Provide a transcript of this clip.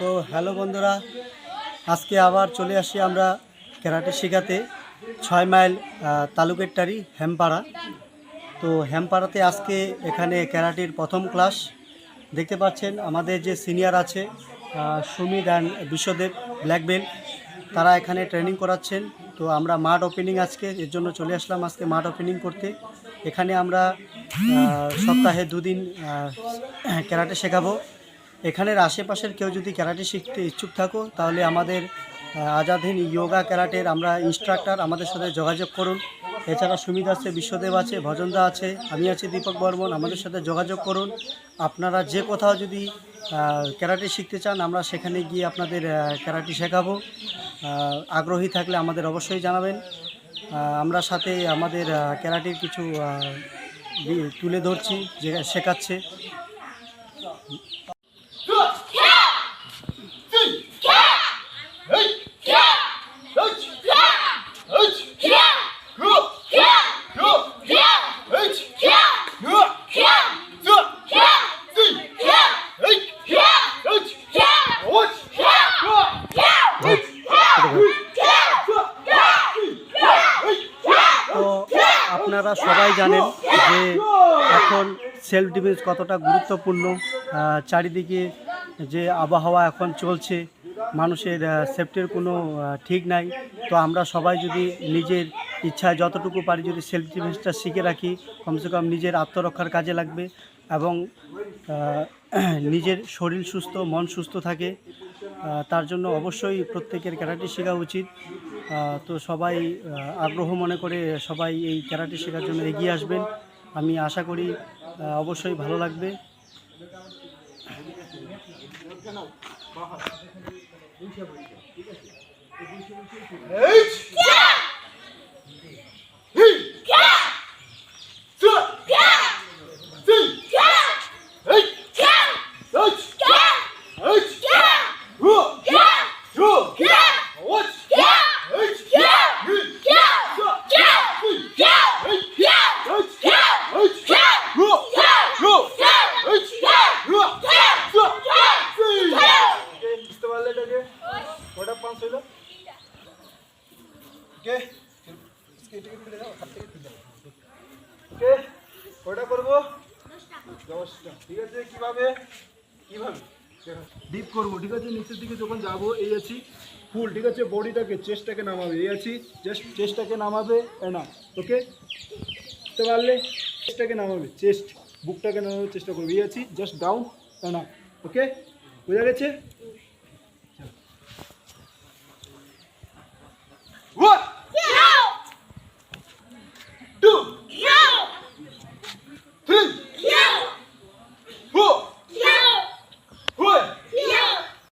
তো হ্যালো বন্ধুরা, আজকে আবার চলে আসি আমরা ক্যারাটে শেখাতে, ছয় মাইল তালুকেরটারি, হেমপাড়া। তো হেমপাড়াতে আজকে এখানে ক্যারাটির প্রথম ক্লাস। দেখতে পাচ্ছেন আমাদের যে সিনিয়র আছে Sumit and Biswadeb black belt, তারা এখানে ট্রেনিং করাচ্ছেন। তো আমরা মাঠ ওপেনিং আজকে, এর জন্য চলে আসলাম আজকে মাঠ ওপেনিং করতে। এখানে আমরা সপ্তাহে দুদিন ক্যারাটে শেখাবো। এখানের আশেপাশের কেউ যদি ক্যারাটে শিখতে ইচ্ছুক থাকো, তাহলে আমাদের আজাদিন যোগা ক্যারাটের আমরা ইনস্ট্রাক্টর আমাদের সাথে যোগাযোগ করুন। এছাড়া সুমিত আছে, বিশ্বদেব আছে, ভজনদা আছে, আমি আছি দীপক বর্মন, আমাদের সাথে যোগাযোগ করুন। আপনারা যে কোথাও যদি ক্যারাটে শিখতে চান, আমরা সেখানে গিয়ে আপনাদের ক্যারাটে শেখাবো। আগ্রহী থাকলে আমাদের অবশ্যই জানাবেন। আমরা সাথে আমাদের ক্যারাটের কিছু তুলে ধরছি, যে, শেখাচ্ছে। আপনারা সবাই জানেন যে এখন সেলফ ডিফেন্স কতটা গুরুত্বপূর্ণ চারিদিকে যে আবহাওয়া এখন চলছে, মানুষের সেফটির কোনো ঠিক নাই। তো আমরা সবাই যদি নিজের ইচ্ছায় যতটুকু পারি যদি সেলফ ডিফেন্সটা শিখে রাখি, কমসে কম নিজের আত্মরক্ষার কাজে লাগবে এবং নিজের শরীর সুস্থ, মন সুস্থ থাকে। তার জন্য অবশ্যই প্রত্যেকের ক্যারাটি শেখা উচিত। তো সবাই আগ্রহ মনে করে সবাই এই ক্যারাটে শেখার জন্য এগিয়ে আসবেন। আমি আশা করি অবশ্যই ভালো লাগবে। বুঝতে কে? এটাকে ফেলে দাও হাত থেকে ফেলে দাও কে? কটা করব? ঠিক আছে, কীভাবে? কীভাবে? ডিপ করব, ঠিক আছে? নিচের দিকে যখন যাব, এই আছি। ফুল, ঠিক আছে? বডিটাকে, চেস্টটাকে নামাবে। এই আছি। জাস্ট চেস্টটাকে নামাবে না ওকে বুঝতে পারলে? চেস্টটাকে নামাবে, চেস্ট, বুকটাকে নামানোর চেষ্টা করবে। এই আছি জাস্ট ডাউন না ওকে বোঝা গেছে? What? three.